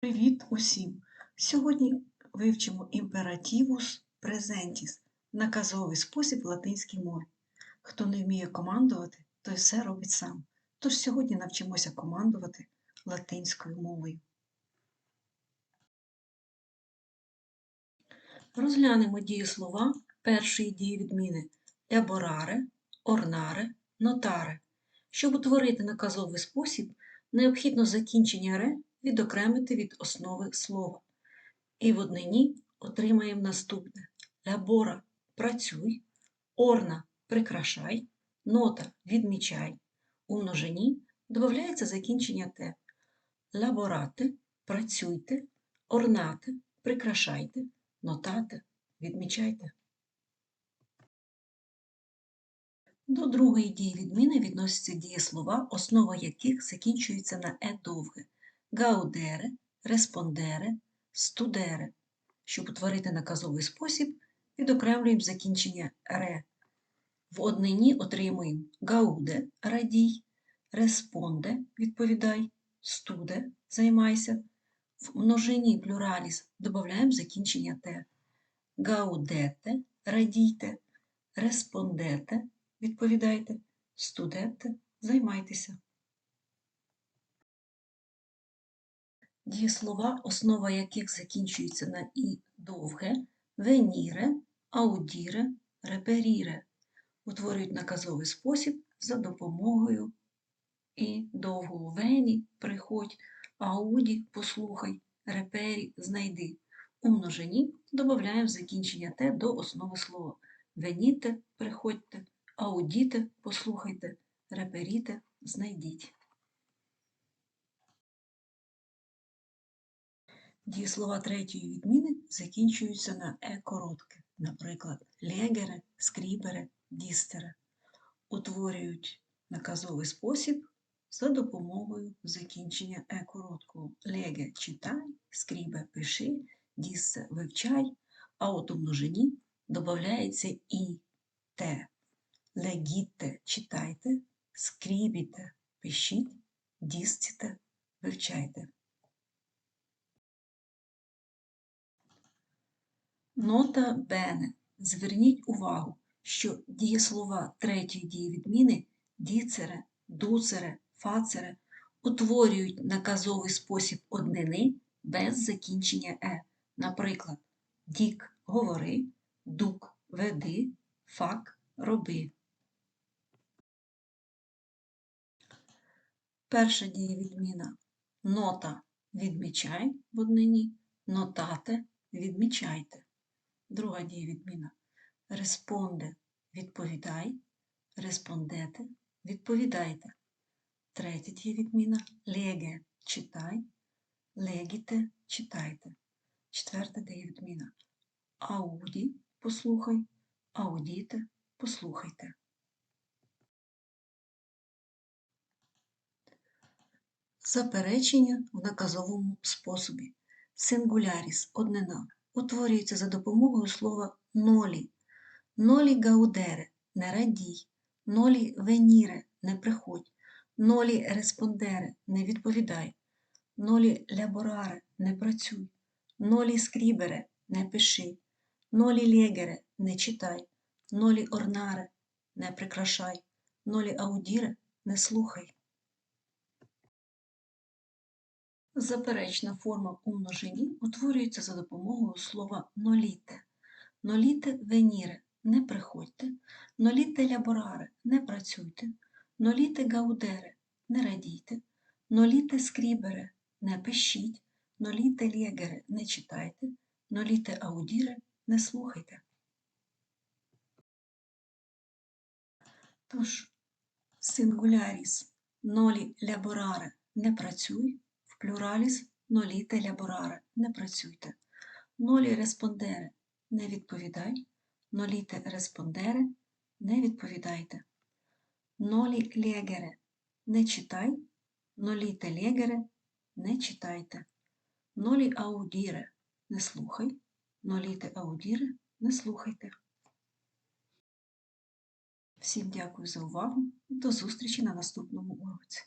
Привіт усім! Сьогодні вивчимо імперативус презентіс наказовий спосіб в латинській мові. Хто не вміє командувати, той все робить сам. Тож сьогодні навчимося командувати латинською мовою. Розглянемо дієслова першої дієвідміни ебораре, орнаре, нотаре. Щоб утворити наказовий спосіб, необхідно закінчення ре відокремити від основи слова. І в однині отримаємо наступне: лябора працюй, орна прикрашай, нота відмічай. У множині додається закінчення те. Лаборати працюйте, орнати прикрашайте, нотати відмічайте. До другої дії відміни відносяться дієслова, основа яких закінчується на е довге гаудере, респондере, студере. Щоб утворити наказовий спосіб, відокремлюємо закінчення ре. В однині отримуємо гауде радій, респонде відповідай, студе займайся. В множині плюраліс додаємо закінчення те. Гаудете радійте, респондете відповідайте, студете займайтеся. Дієслова, основа яких закінчується на і довге, веніре, аудіре, реперіре, утворюють наказовий спосіб за допомогою і довгого вені приходь, ауді послухай, репері знайди. У множині додаємо закінчення те до основи слова. Веніте, приходьте, аудіте послухайте, реперіте знайдіть. Дієслова третьої відміни закінчуються на е коротке, наприклад, легере, скрібере, дістере. Утворюють наказовий спосіб за допомогою закінчення е короткого. Леге читай, скрібе пиши, діссе вивчай, а от у множині додається і те. Легіте читайте, скрібіте пишіть, дісціте вивчайте. Нота бене. Зверніть увагу, що дієслова третьої дієвідміни діцере, дуцере, фацере утворюють наказовий спосіб однини без закінчення е. Наприклад, дік говори, дук веди, фак роби. Перша дієвідміна нота відмічай в однині, нотате відмічайте. Друга дієвідміна респонде відповідай, респондете відповідайте. Третя дієвідміна леге читай, легіте читайте. Четверта дієвідміна ауді послухай, аудіте послухайте. Заперечення в наказовому способі. Сингуляріс однина утворюється за допомогою слова нолі. Нолі гаудере не радій, нолі веніре не приходь, нолі респондере не відповідай, нолі лябораре не працюй, нолі скрібере не пиши, нолі легере не читай, нолі орнаре не прикрашай, нолі аудіре не слухай. Заперечна форма у множині утворюється за допомогою слова ноліте. Ноліте веніре не приходьте, ноліте лябораре не працюйте, ноліте гаудере не радійте, ноліте скрібере не пишіть, ноліте лєгере не читайте, ноліте аудіре не слухайте. Тож, сингуляріс нолі лябораре не працюй плюраліс ноліте лябораре не працюйте. Нолі респондере не відповідай, ноліте респондере не відповідайте. Нолі легере не читай, ноліте легере не читайте. Нолі аудіре не слухай, ноліте аудіре не слухайте. Всім дякую за увагу. І до зустрічі на наступному уроці.